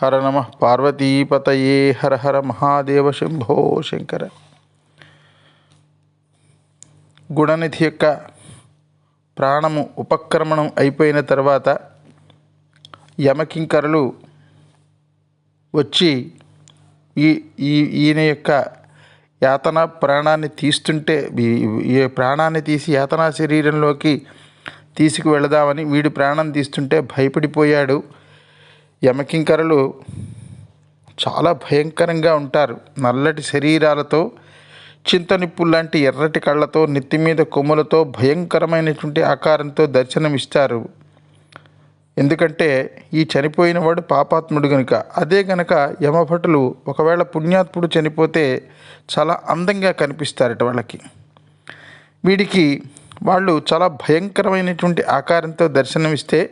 హర నమ పార్వతీపతయే హర హర మహాదేవ శంభో శంకర. గుణనిధి యొక్క ప్రాణము ఉపక్రమణం అయిపోయిన తర్వాత యమకింకరులు వచ్చి ఈ ఈ ఈయన యొక్క యాతన ప్రాణాన్ని తీస్తుంటే ఈ ప్రాణాన్ని తీసి యాతనా శరీరంలోకి తీసుకువెళదామని వీడు వీడి ప్రాణం తీస్తుంటే భయపడిపోయాడు. యమకింకరలు చాలా భయంకరంగా ఉంటారు. నల్లటి శరీరాలతో చింతనిప్పులు లాంటి ఎర్రటి కళ్ళతో నెత్తి మీద కొమ్ములతో భయంకరమైనటువంటి ఆకారంతో దర్శనమిస్తారు. ఎందుకంటే ఈ చనిపోయిన వాడు పాపాత్ముడు గనుక. అదే గనక యమభటులు ఒకవేళ పుణ్యాత్ముడు చనిపోతే చాలా అందంగా కనిపిస్తారట వాళ్ళకి. వీడికి వాళ్ళు చాలా భయంకరమైనటువంటి ఆకారంతో దర్శనమిస్తే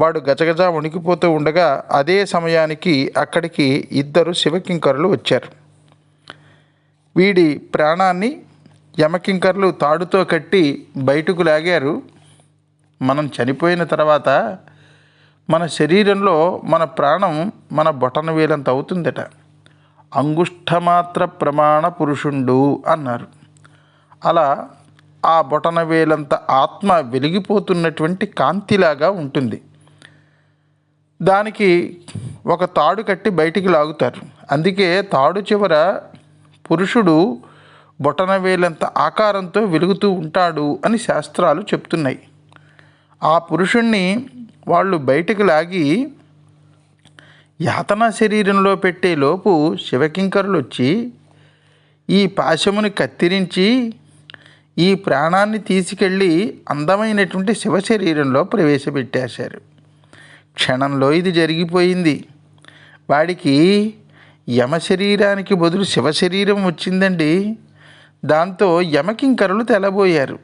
వాడు గజగజ వణికిపోతూ ఉండగా అదే సమయానికి అక్కడికి ఇద్దరు శివకింకరులు వచ్చారు. వీడి ప్రాణాన్ని యమకింకర్లు తాడుతో కట్టి బయటకు లాగారు. మనం చనిపోయిన తర్వాత మన శరీరంలో మన ప్రాణం మన బొటన వేలంత అవుతుందట. అంగుష్ఠమాత్ర ప్రమాణ పురుషుండు అన్నారు. అలా ఆ బొటన వేలంత ఆత్మ వెలిగిపోతున్నటువంటి కాంతిలాగా ఉంటుంది. దానికి ఒక తాడు కట్టి బయటికి లాగుతారు. అందుకే తాడు చివర పురుషుడు బొటన వేలంత ఆకారంతో వెలుగుతూ ఉంటాడు అని శాస్త్రాలు చెప్తున్నాయి. ఆ పురుషుణ్ణి వాళ్ళు బయటికి లాగి యాతన శరీరంలో పెట్టేలోపు శివకింకరులు వచ్చి ఈ పాశముని కత్తిరించి ఈ ప్రాణాన్ని తీసుకెళ్ళి అందమైనటువంటి శివ శరీరంలో ప్రవేశపెట్టేశారు. క్షణంలో ఇది జరిగిపోయింది. వాడికి యమ శరీరానికి బదులు శివ శరీరం వచ్చిందండి. దాంతో యమకింకరులు తెలబోయారు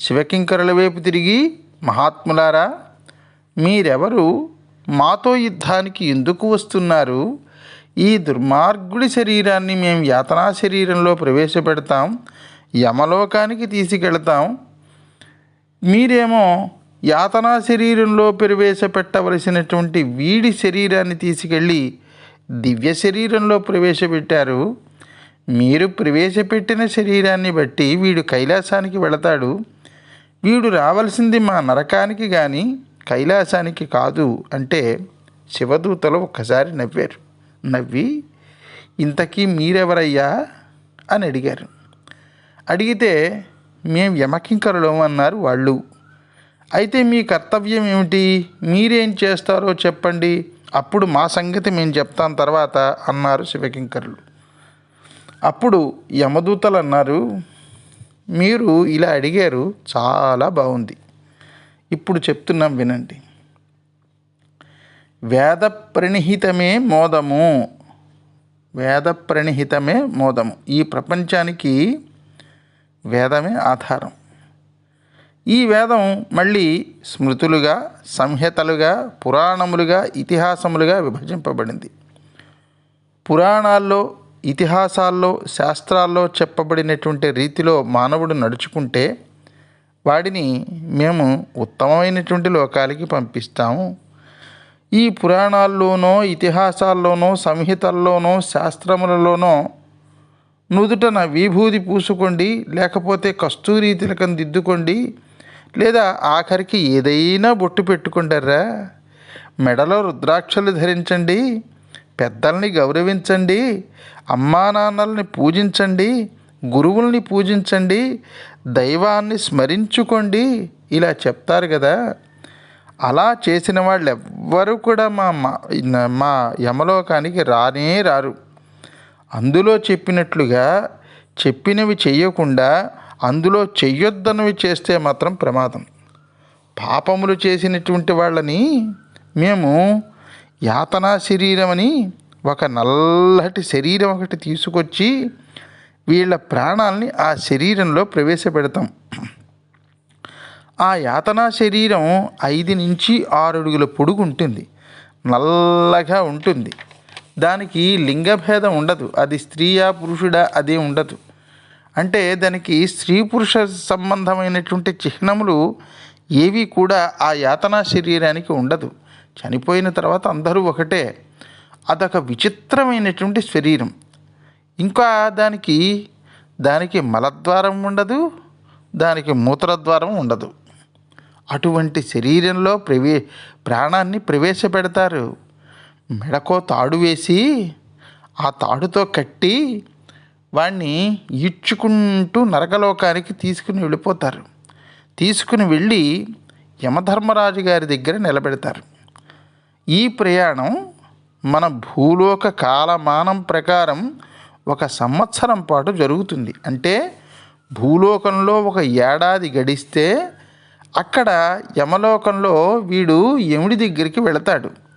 శివకింకరుల వైపు తిరిగి మహాత్ములారా మీరెవరు? మాతో యుద్ధానికి ఎందుకు వస్తున్నారు? ఈ దుర్మార్గుడి శరీరాన్ని మేము యాతనా శరీరంలో ప్రవేశపెడతాం యమలోకానికి తీసుకెళ్తాం. మీరేమో యాతనా శరీరంలో ప్రవేశపెట్టవలసినటువంటి వీడి శరీరాన్ని తీసుకెళ్ళి దివ్య శరీరంలో ప్రవేశపెట్టారు. మీరు ప్రవేశపెట్టిన శరీరాన్ని బట్టి వీడు కైలాసానికి వెళతాడు. వీడు రావలసింది మా నరకానికి కానీ కైలాసానికి కాదు అంటే శివదూతలు ఒక్కసారి నవ్వారు. నవ్వి ఇంతకీ మీరెవరయ్యా? అని అడిగారు. అడిగితే మేము యమకింకరులం అన్నారు వాళ్ళు. అయితే మీ కర్తవ్యం ఏమిటి? మీరేం చేస్తారో చెప్పండి. అప్పుడు మా సంగతి మేము చెప్తాం తర్వాత అన్నారు శివకింకరులు. అప్పుడు యమదూతలు అన్నారు మీరు ఇలా అడిగారు చాలా బాగుంది. ఇప్పుడు చెప్తున్నాం వినండి. వేద ప్రణిహితమే మోదము. వేద ప్రణిహితమే మోదము. ఈ ప్రపంచానికి వేదమే ఆధారం. ఈ వేదం మళ్ళీ స్మృతులుగా సంహితలుగా పురాణములుగా ఇతిహాసములుగా విభజింపబడింది. పురాణాల్లో ఇతిహాసాల్లో శాస్త్రాల్లో చెప్పబడినటువంటి రీతిలో మానవుడు నడుచుకుంటే వాడిని మేము ఉత్తమమైనటువంటి లోకాలకి పంపిస్తాము. ఈ పురాణాల్లోనో ఇతిహాసాల్లోనో సంహితల్లోనో శాస్త్రములలోనో నుదుటన విభూది పూసుకోండి లేకపోతే కస్తూరి తిలకం దిద్దుకోండి లేదా ఆఖరికి ఏదైనా బొట్టు పెట్టుకుంటారా? మెడలో రుద్రాక్షలు ధరించండి పెద్దల్ని గౌరవించండి అమ్మా నాన్నల్ని పూజించండి గురువుల్ని పూజించండి దైవాన్ని స్మరించుకోండి ఇలా చెప్తారు కదా. అలా చేసిన వాళ్ళు ఎవ్వరూ కూడా మా మా- మా యమలోకానికి రానే రారు. అందులో చెప్పినట్లుగా చెప్పినవి చేయకుండా అందులో చెయ్యొద్దనవి చేస్తే మాత్రం ప్రమాదం. పాపములు చేసినటువంటి వాళ్ళని మేము యాతనా శరీరం అని ఒక నల్లటి శరీరం ఒకటి తీసుకొచ్చి వీళ్ళ ప్రాణాల్ని ఆ శరీరంలో ప్రవేశపెడతాం. ఆ యాతనా శరీరం ఐదు నుంచి ఆరు అడుగుల పొడుగు ఉంటుంది. నల్లగా ఉంటుంది. దానికి లింగభేదం ఉండదు. అది స్త్రీయా పురుషుడా అదే ఉండదు. అంటే దానికి స్త్రీ పురుష సంబంధమైనటువంటి చిహ్నములు ఏవి కూడా ఆ యాతనా శరీరానికి ఉండదు. చనిపోయిన తర్వాత అందరూ ఒకటే. అదొక విచిత్రమైనటువంటి శరీరం. ఇంకా దానికి దానికి మలద్వారం ఉండదు దానికి మూత్రద్వారం ఉండదు. అటువంటి శరీరంలో ప్రవే ప్రాణాన్ని ప్రవేశపెడతారు. మెడకో తాడు వేసి ఆ తాడుతో కట్టి వాణ్ణి ఈడ్చుకుంటూ నరకలోకానికి తీసుకుని వెళ్ళిపోతారు. తీసుకుని వెళ్ళి యమధర్మరాజు గారి దగ్గర నిలబెడతారు. ఈ ప్రయాణం మన భూలోక కాలమానం ప్రకారం ఒక సంవత్సరం పాటు జరుగుతుంది. అంటే భూలోకంలో ఒక ఏడాది గడిస్తే అక్కడ యమలోకంలో వీడు యముడి దగ్గరికి వెళతాడు.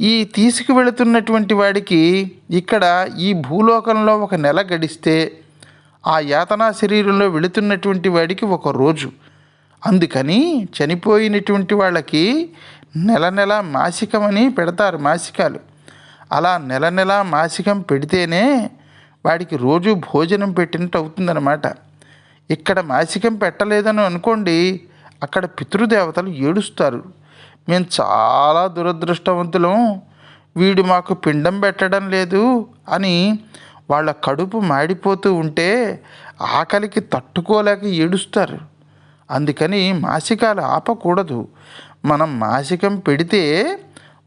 ఈ తీసుకువెళుతున్నటువంటి వాడికి ఇక్కడ ఈ భూలోకంలో ఒక నెల గడిస్తే ఆ యాతనా శరీరంలో వెళుతున్నటువంటి వాడికి ఒక రోజు. అందుకని చనిపోయినటువంటి వాళ్ళకి నెల నెల మాసికమని పెడతారు మాసికాలు. అలా నెల నెల మాసికం పెడితేనే వాడికి రోజు భోజనం పెట్టినట్టు అవుతుందన్నమాట. ఇక్కడ మాసికం పెట్టలేదని అనుకోండి అక్కడ పితృదేవతలు ఏడుస్తారు. మేము చాలా దురదృష్టవంతులం. వీడు మాకు పిండం పెట్టడం లేదు అని వాళ్ళ కడుపు మాడిపోతూ ఉంటే ఆకలికి తట్టుకోలేక ఏడుస్తారు. అందుకని మాసికాలు ఆపకూడదు. మనం మాసికం పెడితే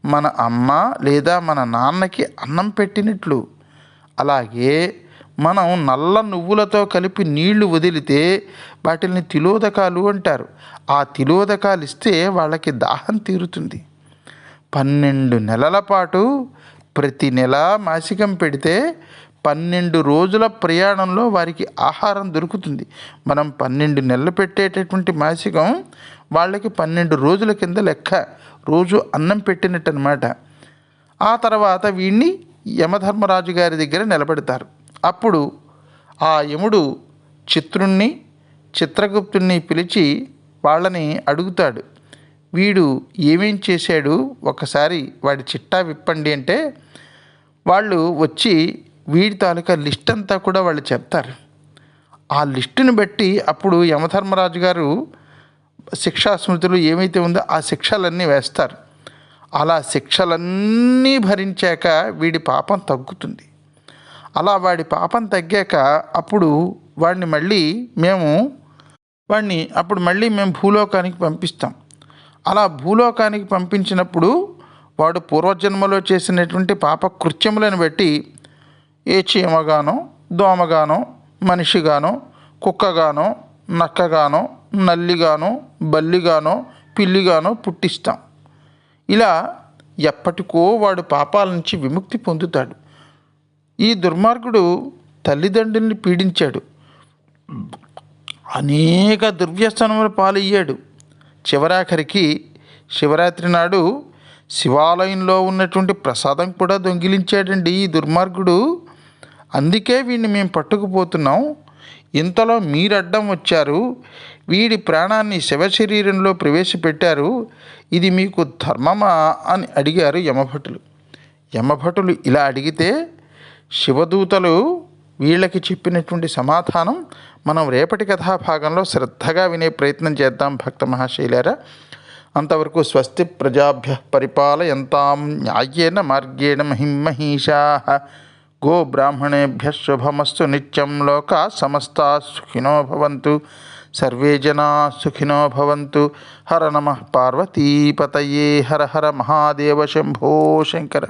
మన అమ్మ లేదా మన నాన్నకి అన్నం పెట్టినట్లు. అలాగే మనం నల్ల నువ్వులతో కలిపి నీళ్ళు వదిలితే వాటిని తిలోదకాలు అంటారు. ఆ తిలోదకాలు ఇస్తే వాళ్ళకి దాహం తీరుతుంది. పన్నెండు నెలల పాటు ప్రతి నెల మాసికం పెడితే పన్నెండు రోజుల ప్రయాణంలో వారికి ఆహారం దొరుకుతుంది. మనం పన్నెండు నెలలు పెట్టేటటువంటి మాసికం వాళ్ళకి పన్నెండు రోజుల కింద లెక్క. రోజు అన్నం పెట్టినట్టు అనమాట ఆ తర్వాత వీడిని యమధర్మరాజు గారి దగ్గర నిలబెడతారు. అప్పుడు ఆ యముడు చిత్రుణ్ణి చిత్రగుప్తుణ్ణి పిలిచి వాళ్ళని అడుగుతాడు వీడు ఏమేం చేశాడు? ఒకసారి వాడి చిట్టా విప్పండి అంటే వాళ్ళు వచ్చి వీడి తాలూకా లిస్ట్ అంతా కూడా వాళ్ళు చెప్తారు. ఆ లిస్టుని బట్టి అప్పుడు యమధర్మరాజు గారు శిక్షా స్మృతులు ఏమైతే ఉందో ఆ శిక్షలన్నీ వేస్తారు. అలా శిక్షలన్నీ భరించాక వీడి పాపం తగ్గుతుంది. అలా వాడి పాపం తగ్గాక అప్పుడు వాడిని మళ్ళీ మేము వాడిని అప్పుడు మళ్ళీ మేము భూలోకానికి పంపిస్తాం. అలా భూలోకానికి పంపించినప్పుడు వాడు పూర్వజన్మలో చేసినటువంటి పాప కృత్యములను బట్టి ఏ చీమగానో దోమగానో మనిషిగానో కుక్కగానో నక్కగానో నల్లిగానో బల్లిగానో పిల్లిగానో పుట్టిస్తాం. ఇలా ఎప్పటికో వాడు పాపాల నుంచి విముక్తి పొందుతాడు. ఈ దుర్మార్గుడు తల్లిదండ్రుల్ని పీడించాడు. అనేక దుర్వ్యసనముల పాలయ్యాడు. చివరాఖరికి శివరాత్రి నాడు శివాలయంలో ఉన్నటువంటి ప్రసాదం కూడా దొంగిలించాడండి ఈ దుర్మార్గుడు. అందుకే వీడిని మేము పట్టుకుపోతున్నాం. ఇంతలో మీరు అడ్డం వచ్చారు. వీడి ప్రాణాన్ని శివ శరీరంలో ప్రవేశపెట్టారు. ఇది మీకు ధర్మమా అని అడిగారు యమభటులు. యమభటులు ఇలా అడిగితే శివదూతలు వీళ్ళకి చెప్పినటువంటి సమాధానం మనం రేపటి కథాభాగంలో శ్రద్ధగా వినే ప్రయత్నం చేద్దాం భక్త మహాశైలారా. అంతవరకు స్వస్తి ప్రజాభ్య పరిపాలయంతాం న్యాయేన మార్గేణ మహిమహీషా. గో బ్రాహ్మణేభ్య శుభమస్తు నిత్యం లోకా సమస్తా సుఖినో భవంతు. సర్వే జనా సుఖినో భవంతు. హర నమ పార్వతీపతయే. హర హర మహాదేవ శంభో శంకర.